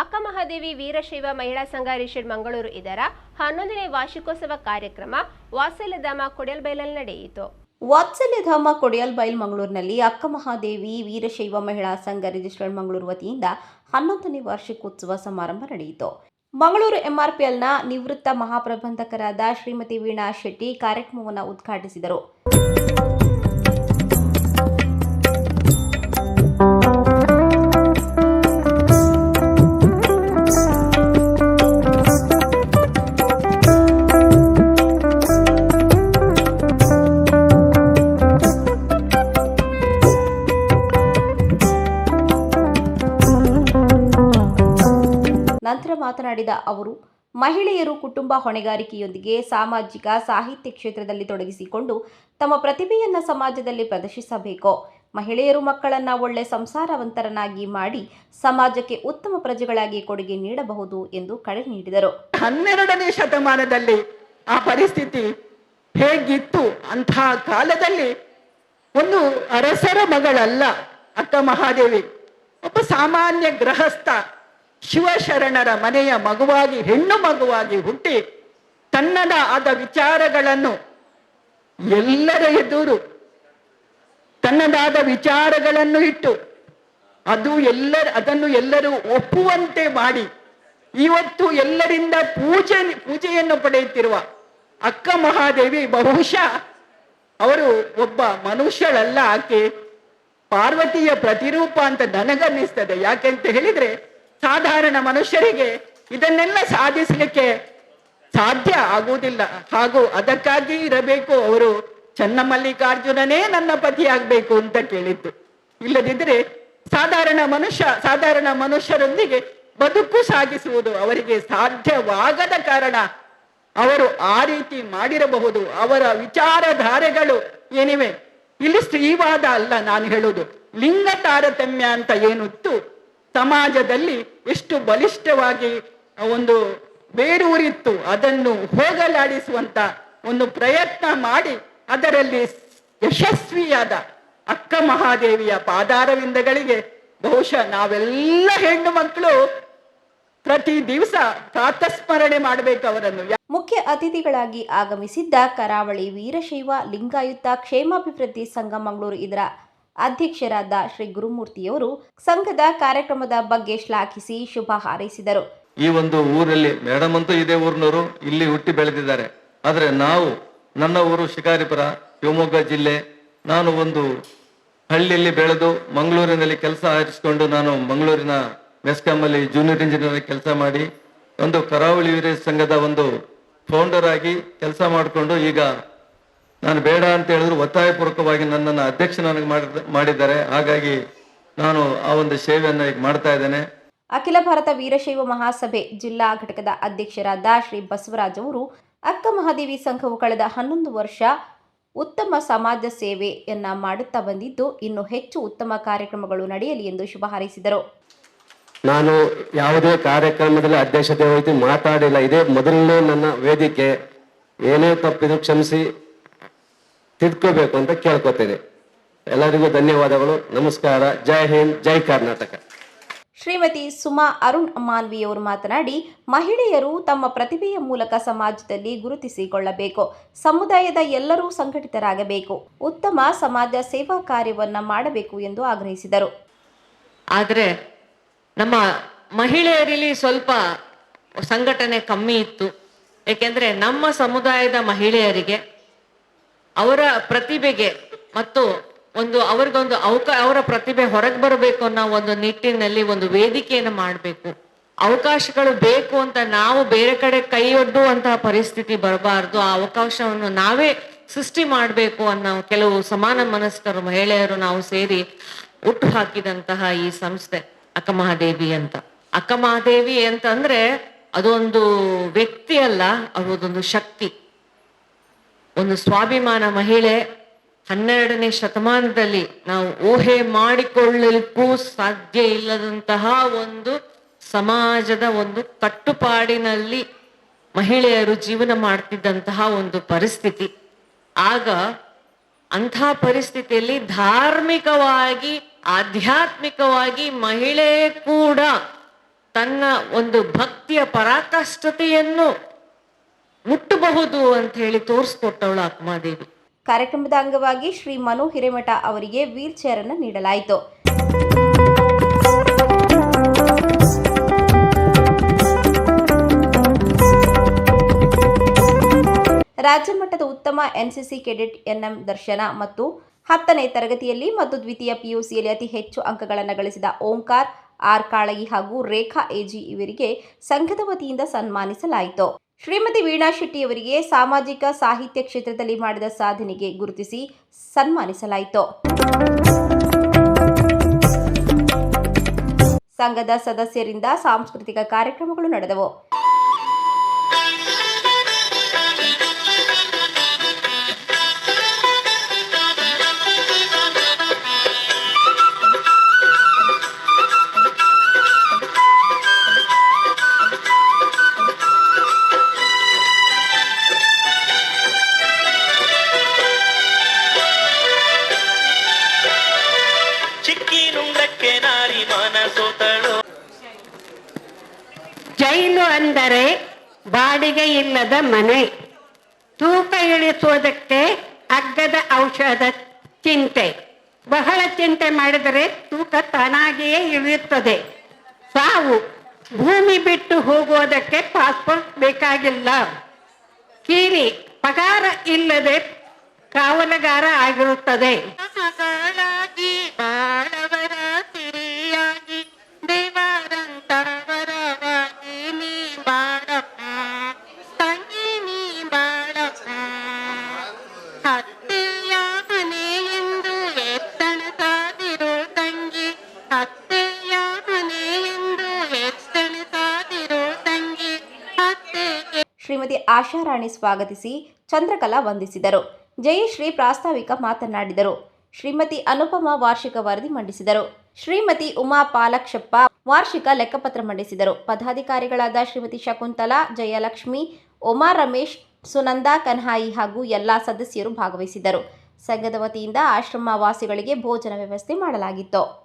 ಅಕ್ಕ ಮಹಾದೇವಿ ವೀರಶೈವ, ಮಹಿಳಾ ಸಂಘ ರಿಷಡ್ ಮಂಗಳೂರು ಇದರ ಹನ್ನೊಂದನೇ ವಾರ್ಷಿಕೋತ್ಸವ ಕಾರ್ಯಕ್ರಮ ವಾತ್ಸಲ್ಯಧಾಮ ಕೊಡಿಯಲ್ಬೈಲಲ್ಲಿ ನಡೆಯಿತು. ವಾತ್ಸಲ್ಯಧಾಮ ಕೊಡಿಯಲ್ಬೈಲ್ ಮಂಗಳೂರಿನಲ್ಲಿ ಅಕ್ಕ ಮಹಾದೇವಿ ವೀರಶೈವ, ಮಹಿಳಾ ಸಂಘ ರಿಜಿಸ್ಟರ್ಡ್ ಮಂಗಳೂರು ವತಿಯಿಂದ ಹನ್ನೊಂದನೇ ವಾರ್ಷಿಕೋತ್ಸವ ಸಮಾರಂಭ ನಡೆಯಿತು. ಮಂಗಳೂರು ಎಂಆರ್ಪಿಎಲ್ನ ನಿವೃತ್ತ ಮಹಾಪ್ರಬಂಧಕರಾದ ಶ್ರೀಮತಿ ವೀಣಾ ಶೆಟ್ಟಿ ಕಾರ್ಯಕ್ರಮವನ್ನು ಉದ್ಘಾಟಿಸಿದರು. ನಂತರ ಮಾತನಾಡಿದ ಅವರು, ಮಹಿಳೆಯರು ಕುಟುಂಬ ಹೊಣೆಗಾರಿಕೆಯೊಂದಿಗೆ ಸಾಮಾಜಿಕ ಸಾಹಿತ್ಯ ಕ್ಷೇತ್ರದಲ್ಲಿ ತೊಡಗಿಸಿಕೊಂಡು ತಮ್ಮ ಪ್ರತಿಭೆಯನ್ನು ಸಮಾಜದಲ್ಲಿ ಪ್ರದರ್ಶಿಸಬೇಕು. ಮಹಿಳೆಯರು ಮಕ್ಕಳನ್ನು ಒಳ್ಳೆ ಸಂಸಾರವಂತರನ್ನಾಗಿ ಮಾಡಿ ಸಮಾಜಕ್ಕೆ ಉತ್ತಮ ಪ್ರಜೆಗಳಾಗಿ ಕೊಡುಗೆ ನೀಡಬಹುದು ಎಂದು ಕರೆ ನೀಡಿದರು. ಹನ್ನೆರಡನೇ ಶತಮಾನದಲ್ಲಿ ಆ ಪರಿಸ್ಥಿತಿ ಹೇಗಿತ್ತು? ಅಂತಹ ಕಾಲದಲ್ಲಿ ಒಂದು ಅರಸರ ಮಗಳಲ್ಲ ಅಕ್ಕ ಮಹಾದೇವಿ. ಒಬ್ಬ ಸಾಮಾನ್ಯ ಗೃಹಸ್ಥ. ಶಿವಶರಣರ ಮನೆಯ ಮಗುವಾಗಿ, ಹೆಣ್ಣು ಮಗುವಾಗಿ ಹುಟ್ಟಿ ತನ್ನದ ಆದ ವಿಚಾರಗಳನ್ನು ಎಲ್ಲರ ಎದುರು ತನ್ನದಾದ ವಿಚಾರಗಳನ್ನು ಇಟ್ಟು ಅದು ಎಲ್ಲರ, ಅದನ್ನು ಎಲ್ಲರೂ ಒಪ್ಪುವಂತೆ ಮಾಡಿ ಇವತ್ತು ಎಲ್ಲರಿಂದ ಪೂಜೆ, ಪೂಜೆಯನ್ನು ಪಡೆಯುತ್ತಿರುವ ಅಕ್ಕ ಮಹಾದೇವಿ ಬಹುಶಃ ಅವರು ಒಬ್ಬ ಮನುಷ್ಯಳಲ್ಲ, ಆಕೆ ಪಾರ್ವತಿಯ ಪ್ರತಿರೂಪ ಅಂತ ನನಗನ್ನಿಸ್ತದೆ. ಯಾಕೆಂತ ಹೇಳಿದ್ರೆ ಸಾಧಾರಣ ಮನುಷ್ಯರಿಗೆ ಇದನ್ನೆಲ್ಲ ಸಾಧಿಸಲಿಕ್ಕೆ ಸಾಧ್ಯ ಆಗುವುದಿಲ್ಲ. ಹಾಗೂ ಅದಕ್ಕಾಗಿ ಇರಬೇಕು ಅವರು ಚನ್ನಮಲ್ಲಿಕಾರ್ಜುನನೇ ನನ್ನ ಪತಿಯಾಗಬೇಕು ಅಂತ ಕೇಳಿದ್ದು. ಇಲ್ಲದಿದ್ರೆ ಸಾಧಾರಣ ಮನುಷ್ಯ, ಸಾಧಾರಣ ಮನುಷ್ಯರೊಂದಿಗೆ ಬದುಕು ಸಾಗಿಸುವುದು ಅವರಿಗೆ ಸಾಧ್ಯವಾಗದ ಕಾರಣ. ಅವರು ಆ ರೀತಿ ಮಾಡಿರಬಹುದು. ಅವರ ವಿಚಾರಧಾರೆಗಳು ಏನಿವೆ? ಇಲ್ಲಿ ಸ್ತ್ರೀವಾದ ಅಲ್ಲ ನಾನು ಹೇಳುವುದು. ಲಿಂಗ ತಾರತಮ್ಯ ಅಂತ ಏನಿತ್ತು? ಸಮಾಜದಲ್ಲಿ ಎಷ್ಟು ಬಲಿಷ್ಠವಾಗಿ ಒಂದು ಬೇರೂರಿತ್ತು, ಅದನ್ನು ಹೋಗಲಾಡಿಸುವಂತ ಒಂದು ಪ್ರಯತ್ನ ಮಾಡಿ, ಅದರಲ್ಲಿ ಯಶಸ್ವಿಯಾದ ಅಕ್ಕ ಮಹಾದೇವಿಯ ಪಾದಾರವಿಂದಗಳಿಗೆ ಬಹುಶಃ ನಾವೆಲ್ಲ ಹೆಣ್ಣು ಮಕ್ಕಳು ಪ್ರತಿ ದಿವಸ ಪ್ರಾತಸ್ಮರಣೆ ಮಾಡಬೇಕು ಅವರನ್ನು. ಮುಖ್ಯ ಅತಿಥಿಗಳಾಗಿ ಆಗಮಿಸಿದ್ದ ಕರಾವಳಿ ವೀರಶೈವ ಲಿಂಗಾಯುತ ಕ್ಷೇಮಾಭಿವೃದ್ಧಿ ಸಂಘ ಮಂಗಳೂರು, ಇದರ ಅಧ್ಯಕ್ಷರಾದ ಶ್ರೀ ಗುರುಮೂರ್ತಿಯವರು ಸಂಘದ ಕಾರ್ಯಕ್ರಮದ ಬಗ್ಗೆ ಶ್ಲಾಘಿಸಿ ಶುಭ ಹಾರೈಸಿದರು. ಈ ಒಂದು ಊರಲ್ಲಿ ಮೇಡಮ್ ಅಂತೂ ಇದೇ ಊರಿನವರು ಇಲ್ಲಿ ಹುಟ್ಟಿ ಬೆಳೆದಿದ್ದಾರೆ. ಆದ್ರೆ ನಾವು ನನ್ನ ಊರು ಶಿಕಾರಿಪುರ, ಶಿವಮೊಗ್ಗ ಜಿಲ್ಲೆ, ನಾನು ಒಂದು ಹಳ್ಳಿಯಲ್ಲಿ ಬೆಳೆದು ಮಂಗಳೂರಿನಲ್ಲಿ ಕೆಲಸ ಆರಿಸಿಕೊಂಡು ನಾನು ಮಂಗಳೂರಿನ ಮೆಸ್ಕಾಮ್ ಅಲ್ಲಿ ಜೂನಿಯರ್ ಇಂಜಿನಿಯರ್ ಕೆಲಸ ಮಾಡಿ ಒಂದು ಕರಾವಳಿ ವೀರ ಸಂಘದ ಒಂದು ಫೌಂಡರ್ ಆಗಿ ಕೆಲಸ ಮಾಡಿಕೊಂಡು ಈಗ ನಾನು ಬೇಡ ಅಂತ ಹೇಳಿದ್ರು ಒತ್ತಾಯಪೂರ್ವಕವಾಗಿ ನನ್ನನ್ನು ಅಧ್ಯಕ್ಷ ನನಗೆ ಮಾಡಿದ್ದಾರೆ. ಹಾಗಾಗಿ ನಾನು ಆ ಒಂದು ಸೇವೆಯನ್ನು ಈಗ ಮಾಡ್ತಾ ಇದ್ದೇನೆ. ಅಖಿಲ ಭಾರತ ವೀರಶೈವ ಮಹಾಸಭೆ ಜಿಲ್ಲಾ ಘಟಕದ ಅಧ್ಯಕ್ಷರಾದ ಶ್ರೀ ಬಸವರಾಜ್ ಅವರು ಅಕ್ಕ ಮಹಾದೇವಿ ಸಂಘವು ಕಳೆದ ಹನ್ನೊಂದು ವರ್ಷ ಉತ್ತಮ ಸಮಾಜ ಸೇವೆಯನ್ನ ಮಾಡುತ್ತಾ ಬಂದಿದ್ದು ಇನ್ನು ಹೆಚ್ಚು ಉತ್ತಮ ಕಾರ್ಯಕ್ರಮಗಳು ನಡೆಯಲಿ ಎಂದು ಶುಭ ಹಾರೈಸಿದರು. ನಾನು ಯಾವುದೇ ಕಾರ್ಯಕ್ರಮದಲ್ಲಿ ಅಧ್ಯಕ್ಷತೆ ವಹಿಸಿ ಮಾತಾಡಿಲ್ಲ. ಇದೇ ಮೊದಲನೇ ನನ್ನ ವೇದಿಕೆ. ಏನೇ ತಪ್ಪಿದ್ರು ಕ್ಷಮಿಸಿ. ತಿದ್ಕೋಬೇಕು ಅಂತ ಕೇಳ್ಕೊತೇನೆ. ಎಲ್ಲರಿಗೂ ಧನ್ಯವಾದಗಳು. ನಮಸ್ಕಾರ. ಜೈ ಹಿಂದ್ ಜೈ ಕರ್ನಾಟಕ. ಶ್ರೀಮತಿ ಸುಮಾ ಅರುಣ್ ಮಾನ್ವಿಯವರು ಮಾತನಾಡಿ ಮಹಿಳೆಯರು ತಮ್ಮ ಪ್ರತಿಭೆಯ ಮೂಲಕ ಸಮಾಜದಲ್ಲಿ ಗುರುತಿಸಿಕೊಳ್ಳಬೇಕು. ಸಮುದಾಯದ ಎಲ್ಲರೂ ಸಂಘಟಿತರಾಗಬೇಕು. ಉತ್ತಮ ಸಮಾಜ ಸೇವಾ ಕಾರ್ಯವನ್ನು ಮಾಡಬೇಕು ಎಂದು ಆಗ್ರಹಿಸಿದರು. ಆದರೆ ನಮ್ಮ ಮಹಿಳೆಯರಲ್ಲಿ ಸ್ವಲ್ಪ ಸಂಘಟನೆ ಕಮ್ಮಿ ಇತ್ತು. ಏಕೆಂದರೆ ನಮ್ಮ ಸಮುದಾಯದ ಮಹಿಳೆಯರಿಗೆ ಅವರ ಪ್ರತಿಭೆಗೆ ಮತ್ತು ಒಂದು ಅವ್ರಿಗೊಂದು ಅವಕ, ಅವರ ಪ್ರತಿಭೆ ಹೊರಗೆ ಬರಬೇಕು ಅನ್ನೋ ಒಂದು ನಿಟ್ಟಿನಲ್ಲಿ ಒಂದು ವೇದಿಕೆಯನ್ನು ಮಾಡಬೇಕು. ಅವಕಾಶಗಳು ಬೇಕು ಅಂತ ನಾವು ಬೇರೆ ಕಡೆ ಕೈಯೊಡ್ಡುವಂತಹ ಪರಿಸ್ಥಿತಿ ಬರಬಾರದು. ಆ ಅವಕಾಶವನ್ನು ನಾವೇ ಸೃಷ್ಟಿ ಮಾಡಬೇಕು ಅನ್ನೋ ಕೆಲವು ಸಮಾನ ಮನಸ್ಕರು, ಮಹಿಳೆಯರು ನಾವು ಸೇರಿ ಹುಟ್ಟು ಹಾಕಿದಂತಹ ಈ ಸಂಸ್ಥೆ ಅಕ್ಕಮಹಾದೇವಿ ಅಂತ. ಅಕ್ಕಮಹಾದೇವಿ ಅಂತಂದ್ರೆ ಅದೊಂದು ವ್ಯಕ್ತಿ ಅಲ್ಲ ಅದೊಂದು ಶಕ್ತಿ. ಒಂದು ಸ್ವಾಭಿಮಾನ ಮಹಿಳೆ ಹನ್ನೆರಡನೇ ಶತಮಾನದಲ್ಲಿ ನಾವು ಊಹೆ ಮಾಡಿಕೊಳ್ಳಲಿಕ್ಕೂ ಸಾಧ್ಯ ಇಲ್ಲದಂತಹ ಒಂದು ಸಮಾಜದ ಒಂದು ಕಟ್ಟುಪಾಡಿನಲ್ಲಿ ಮಹಿಳೆಯರು ಜೀವನ ಮಾಡ್ತಿದ್ದಂತಹ ಒಂದು ಪರಿಸ್ಥಿತಿ. ಆಗ ಅಂಥ ಪರಿಸ್ಥಿತಿಯಲ್ಲಿ ಧಾರ್ಮಿಕವಾಗಿ, ಆಧ್ಯಾತ್ಮಿಕವಾಗಿ ಮಹಿಳೆ ಕೂಡ ತನ್ನ ಒಂದು ಭಕ್ತಿಯ ಪರಾಕಾಷ್ಠತೆಯನ್ನು ಮುಟ್ಟಬಹುದು ಅಂತ ಹೇಳಿ ತೋರಿಸ್ಕೊಟ್ಟವಳು ಅಕ್ಮಾದೇವಿ ಕಾರ್ಯಕ್ರಮದ ಅಂಗವಾಗಿ ಶ್ರೀ ಮನು ಹಿರೇಮಠ ಅವರಿಗೆ ವೀಲ್ ಚೇರ್ ಅನ್ನು ನೀಡಲಾಯಿತು. ರಾಜ್ಯ ಮಟ್ಟದ ಉತ್ತಮ ಎನ್ಸಿಸಿ ಕೆಡೆಟ್ ಎನ್ಎಂ ದರ್ಶನ ಮತ್ತು ಹತ್ತನೇ ತರಗತಿಯಲ್ಲಿ ಮತ್ತು ದ್ವಿತೀಯ ಪಿಯುಸಿಯಲ್ಲಿ ಅತಿ ಹೆಚ್ಚು ಅಂಕಗಳನ್ನು ಗಳಿಸಿದ ಓಂಕಾರ್, ಆರ್ ಕಾಳಗಿ ಹಾಗೂ ರೇಖಾ ಎಜಿ ಇವರಿಗೆ ಸಂಘದ ವತಿಯಿಂದ ಸನ್ಮಾನಿಸಲಾಯಿತು. ಶ್ರೀಮತಿ ವೀಣಾ ಶೆಟ್ಟಿಯವರಿಗೆ ಸಾಮಾಜಿಕ ಸಾಹಿತ್ಯ ಕ್ಷೇತ್ರದಲ್ಲಿ ಮಾಡಿದ ಸಾಧನೆಗೆ ಗುರುತಿಸಿ ಸನ್ಮಾನಿಸಲಾಯಿತು. ಸಂಘದ ಸದಸ್ಯರಿಂದ ಸಾಂಸ್ಕೃತಿಕ ಕಾರ್ಯಕ್ರಮಗಳು ನಡೆದವು. ಅಂದರೆ ಬಾಡಿಗೆ ಇಲ್ಲದ ಮನೆ. ತೂಕ ಇಳಿಸುವುದಕ್ಕೆ ಅಗ್ಗದ ಔಷಧ ಚಿಂತೆ. ಬಹಳ ಚಿಂತೆ ಮಾಡಿದರೆ ತೂಕ ತಾನಾಗಿಯೇ ಇಳಿಯುತ್ತದೆ. ಸಾವು. ಭೂಮಿ ಬಿಟ್ಟು ಹೋಗುವುದಕ್ಕೆ ಪಾಸ್ಪೋರ್ಟ್ ಬೇಕಾಗಿಲ್ಲ. ಕೀರಿ ಪಗಾರ ಇಲ್ಲದೆ ಕಾವಲುಗಾರ ಆಗಿರುತ್ತದೆ. ಶ್ರೀಮತಿ ಆಶಾರಾಣಿ ಸ್ವಾಗತಿಸಿ ಚಂದ್ರಕಲಾ ವಂದಿಸಿದರು. ಜಯಶ್ರೀ ಪ್ರಾಸ್ತಾವಿಕ ಮಾತನಾಡಿದರು. ಶ್ರೀಮತಿ ಅನುಪಮ ವಾರ್ಷಿಕ ವರದಿ ಮಂಡಿಸಿದರು. ಶ್ರೀಮತಿ ಉಮಾ ಪಾಲಕ್ಷಪ್ಪ ವಾರ್ಷಿಕ ಲೆಕ್ಕಪತ್ರ ಮಂಡಿಸಿದರು. ಪದಾಧಿಕಾರಿಗಳಾದ ಶ್ರೀಮತಿ ಶಕುಂತಲಾ, ಜಯಲಕ್ಷ್ಮಿ, ಉಮಾ ರಮೇಶ್, ಸುನಂದಾ ಕನ್ಹಾಯಿ ಹಾಗೂ ಎಲ್ಲಾ ಸದಸ್ಯರು ಭಾಗವಹಿಸಿದರು. ಸಂಘದ ವತಿಯಿಂದ ಆಶ್ರಮ ವಾಸಿಗಳಿಗೆ ಭೋಜನ ವ್ಯವಸ್ಥೆ ಮಾಡಲಾಗಿತ್ತು.